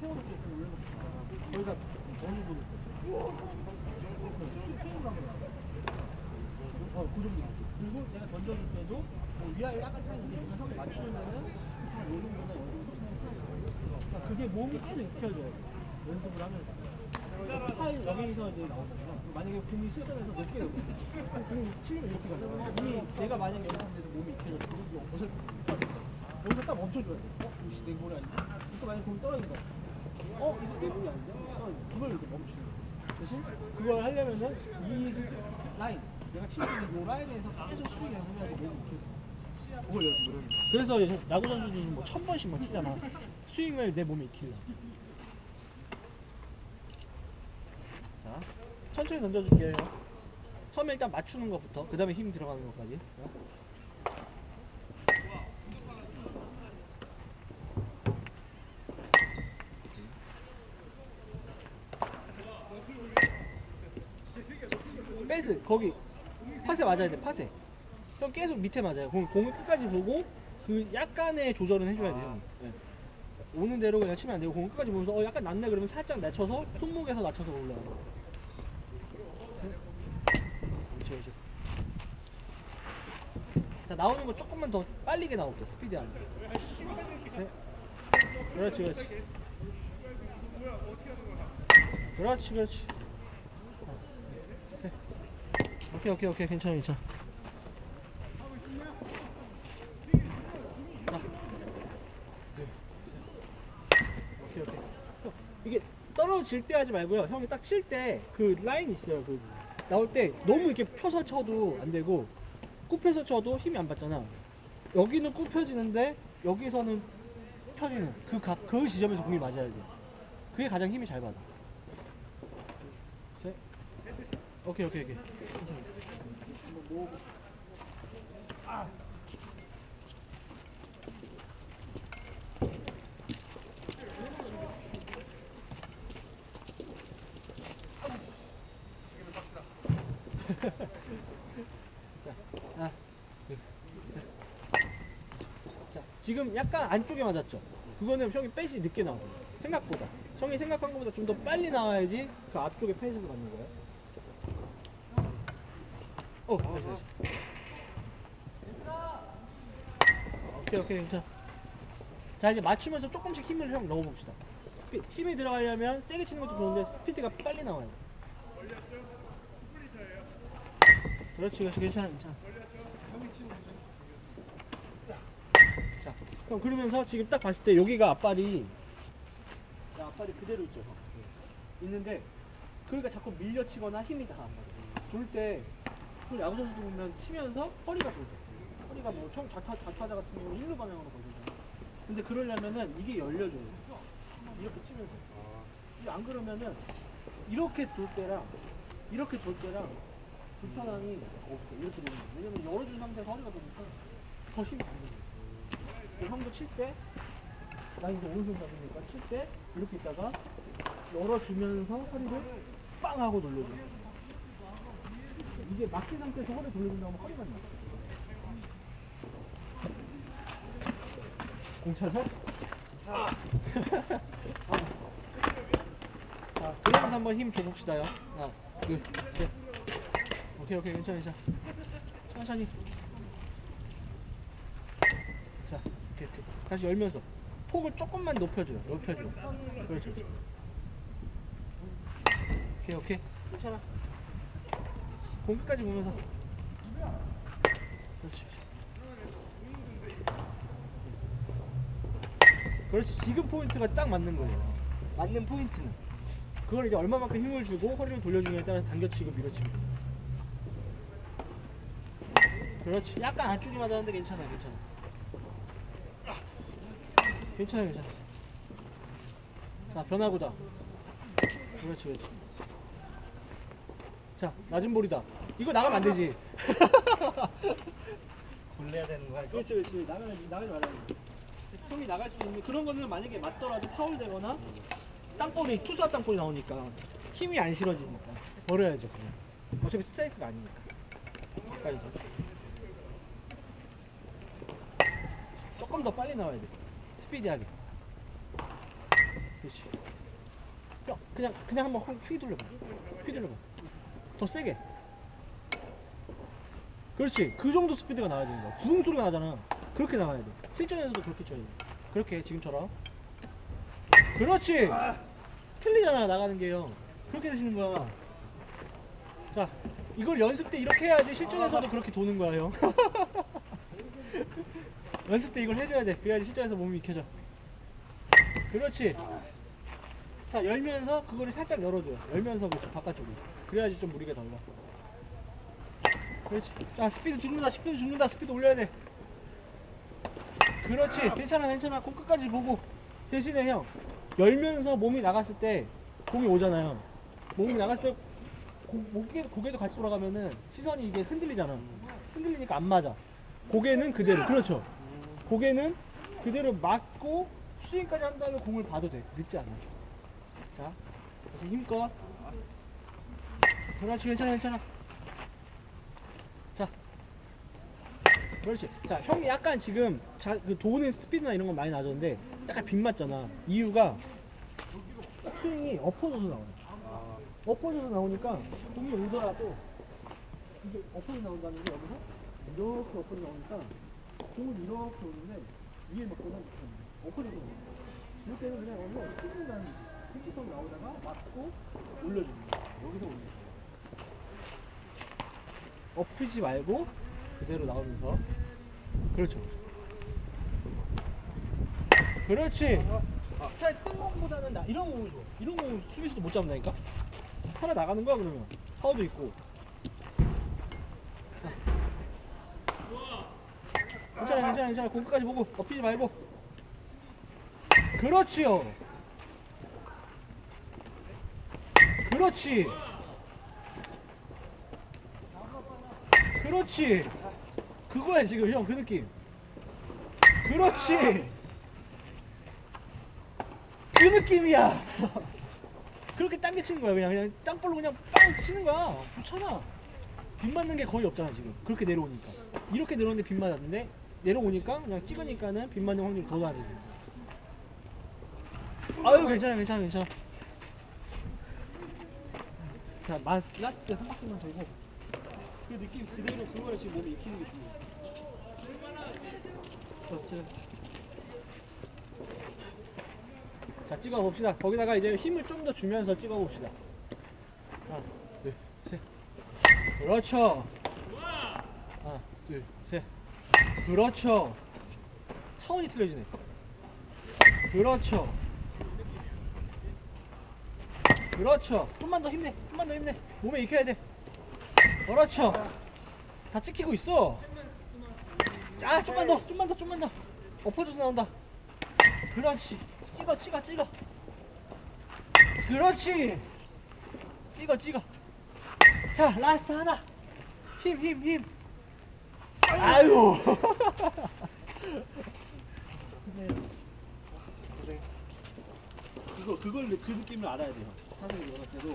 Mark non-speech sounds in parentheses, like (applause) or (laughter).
세워놓고 이렇게 올려놓고 거기다 어느 정도 차이 그러니까 그게 몸이 계속 익혀져요 연습을 하면서 파일 여기서 이제 나오잖아요 만약에 공이 실전에서 몇 개가 공이 치면 이렇게 가잖아요 이미 내가 만약에 연습하면서 몸이 이거 옷을 여기서 딱 멈춰줘야 돼 어? 이씨 내 볼이 아닌데 또 만약에 공이 떨어진 거야 어? 이거 내 볼이 아닌데? 그걸 이렇게 멈추는 거야 대신 그걸 하려면은 이 라인 내가 치는 이 라인에서 계속 스윙을 하면서 익혀져 그걸 연습을 해요 그래서 야구 선수들이 뭐천 번씩만 치잖아 스윙을 내 몸에 익히려 자, 천천히 던져줄게요. 처음에 일단 맞추는 것부터, 그 다음에 힘 들어가는 것까지. 자. 베이스, 거기, 파세 맞아야 돼, 파세. 형 계속 밑에 맞아요. 공, 공을 끝까지 보고, 그 약간의 조절은 해줘야 돼요. 네. 오는 대로 그냥 치면 안 되고, 공을 끝까지 보면서, 어, 약간 낮네 그러면 살짝 낮춰서, 손목에서 낮춰서 올라가고. 그렇지, 그렇지. 자, 나오는 거 조금만 더 빨리게 나올게, 스피드하게. 네. 그렇지, 그렇지. 그렇지, 그렇지. 네. 오케이, 오케이, 오케이, 괜찮아, 괜찮아. 자. 네. 오케이, 오케이. 형, 이게 떨어질 때 하지 말고요. 형이 딱 칠 때 그 라인 있어요. 그 나올 때 너무 이렇게 펴서 쳐도 안 되고 굽혀서 쳐도 힘이 안 받잖아. 여기는 굽혀지는데 여기서는 펴지는 그, 각, 그 지점에서 공이 맞아야 돼. 그게 가장 힘이 잘 받아. 네. 오케이 오케이 오케이. 지금 약간 안쪽에 맞았죠? 그거는 형이 뺏이 늦게 나와요. 생각보다. 형이 생각한 것보다 좀 더 빨리 나와야지 그 앞쪽에 펜스가 맞는 거예요. 어, 다시, 다시. 오케이, 오케이, 괜찮아. 자, 이제 맞추면서 조금씩 힘을 형 넣어봅시다. 힘이 들어가려면 세게 치는 것도 좋은데 스피드가 빨리 나와요. 그렇지, 그렇지, 괜찮아, 괜찮아. 자, 그럼 그러면서 지금 딱 봤을 때 여기가 앞발이, 자, 앞발이 그대로 있죠. 있는데, 그러니까 자꾸 밀려치거나 힘이 다안 맞아. 돌 때, 그 야구 선수들 보면 치면서 허리가 돌죠. 허리가 뭐, 총 좌타, 좌타자 같은 경우 는 일루 방향으로 걸리잖아. 근데 그러려면은 이게 열려줘요. 이렇게 치면서. 이게 안 그러면은, 이렇게 돌 때랑, 이렇게 돌 때랑, 불편함이 없어. 이렇게 되는 거야. 왜냐면 열어준 상태에서 허리가 돌니까 더 힘이 안 들어. 형도 칠 때, 나 이제 오른손 잡으니까 칠 때, 이렇게 있다가, 열어주면서 허리를 빵 하고 돌려줘. 이게 막힌 상태에서 허리 돌려준다면 허리가 나. 공 차서? 아. 자, 그러면서 한번 힘 줘봅시다요. 하나, 둘, 셋. 오케이, 오케이, 괜찮아, 괜찮아. 천천히. 자, 오케이, 오케이. 다시 열면서. 폭을 조금만 높여줘요. 높여줘. 그렇죠. 오케이, 오케이. 괜찮아. 공 끝까지 보면서. 그렇지. 그렇지. 지금 포인트가 딱 맞는 거예요. 맞는 포인트는. 그걸 이제 얼마만큼 힘을 주고 허리를 돌려주냐에 따라서 당겨치고 밀어치고. 그렇지. 약간 안쪽이 맞았는데 괜찮아, 괜찮아. 괜찮아, 괜찮아. 자, 변화구다. 그렇지, 그렇지. 자, 낮은 볼이다. 이거 나가면 안 되지. (laughs) 굴려야 되는 거야? 그렇지, 그렇지. 나가야지, 나가지 말아야 돼. 형이 나갈 수 있는 그런 거는 만약에 맞더라도 파울되거나 땅볼이 투수와 땅볼이 나오니까 힘이 안 실어지니까 버려야죠 그냥. 어차피 스트라이크가 아니니까. 가까이서. 조금 더 빨리 나와야 돼. 스피디하게. 그렇지. 그냥 그냥 한번 확 휘둘러봐. 휘둘러봐. 더 세게. 그렇지. 그 정도 스피드가 나와야 되는 거야. 부릉 소리가 나잖아. 그렇게 나와야 돼. 실전에서도 그렇게 쳐야 돼. 그렇게 지금처럼. 그렇지. 틀리잖아 나가는 게요. 그렇게 되시는 거야. 자, 이걸 연습 때 이렇게 해야지 실전에서도 그렇게 도는 거야 형. (laughs) 연습 때 이걸 해줘야 돼. 그래야지 실전에서 몸이 익혀져. 그렇지. 자, 열면서 그거를 살짝 열어줘요. 열면서 그렇지, 바깥쪽으로. 그래야지 좀 무리가 덜 나. 그렇지. 자, 스피드 죽는다, 스피드 죽는다, 스피드 올려야 돼. 그렇지. 괜찮아, 괜찮아. 공 끝까지 보고. 대신에 형, 열면서 몸이 나갔을 때 공이 오잖아요. 몸이 나갔을 때 고, 고개, 고개도 같이 돌아가면은 시선이 이게 흔들리잖아. 흔들리니까 안 맞아. 고개는 그대로. 그렇죠. 고개는 그대로 맞고 스윙까지 한 다음에 공을 봐도 돼. 늦지 않아. 자, 다시 힘껏. 그렇지, 괜찮아, 괜찮아. 자, 그렇지. 자, 형이 약간 지금 자, 그 도는 스피드나 이런 건 많이 나졌는데 약간 빗 맞잖아. 이유가 스윙이 엎어져서 나와요. 엎어져서 나오니까 공이 오더라도 이게 엎어져 나온다는 게 여기서 이렇게 엎어져 나오니까 공을 이렇게 오는데 위에 못합니다. 엎어져서 나와요. 이럴 때는 그냥 여기서 튀긴다는 거지. pitch성 나오다가 맞고 올려줍니다. 여기서 올려줍니다. 엎이지 말고 그대로 나오면서 그렇죠. 그렇지. 자, 뜬 공보다는 나 이런 공을 줘. 이런 공을 수비수도 못 잡는다니까? 하나 나가는 거야 그러면. 파워도 있고. 괜찮아 괜찮아 괜찮아 공 끝까지 보고 엎이지 말고 그렇지요 그렇지 그렇지. 그거야 지금 형 그 느낌. 그렇지. 그 느낌이야. (laughs) 그렇게 당겨 치는 거야. 그냥 그냥 땅볼로 그냥 빵 치는 거야. 좋잖아 빗 맞는 게 거의 없잖아 지금. 그렇게 내려오니까. 이렇게 내려오는데 빗 맞았는데 내려오니까 그냥 찍으니까는 빗 맞는 확률이 더 낮아지 아유 괜찮아 괜찮아 괜찮아. 자 마, 라스트 한 바퀴만 돌고 그 느낌 그대로 그거를 지금 몸에 익히는 게 중요해 자, 찍어 봅시다. 거기다가 이제 힘을 좀 더 주면서 찍어 봅시다. 하나 둘 셋. 그렇죠. 하나 둘 셋. 그렇죠. 차원이 틀려지네. 그렇죠. 그렇죠. 좀만 더 힘내. 좀만 더 힘내. 몸에 익혀야 돼 그렇죠. 다 찍히고 있어. 아 좀만 더 좀만 더 좀만 더. 엎어져서 나온다. 그렇지. 찍어 찍어 찍어. 그렇지. 찍어 찍어. 자 라스트 하나. 힘 힘 힘. 아유. (laughs) 고생 이거 그걸 그 느낌을 알아야 돼요. 사실 이거 때도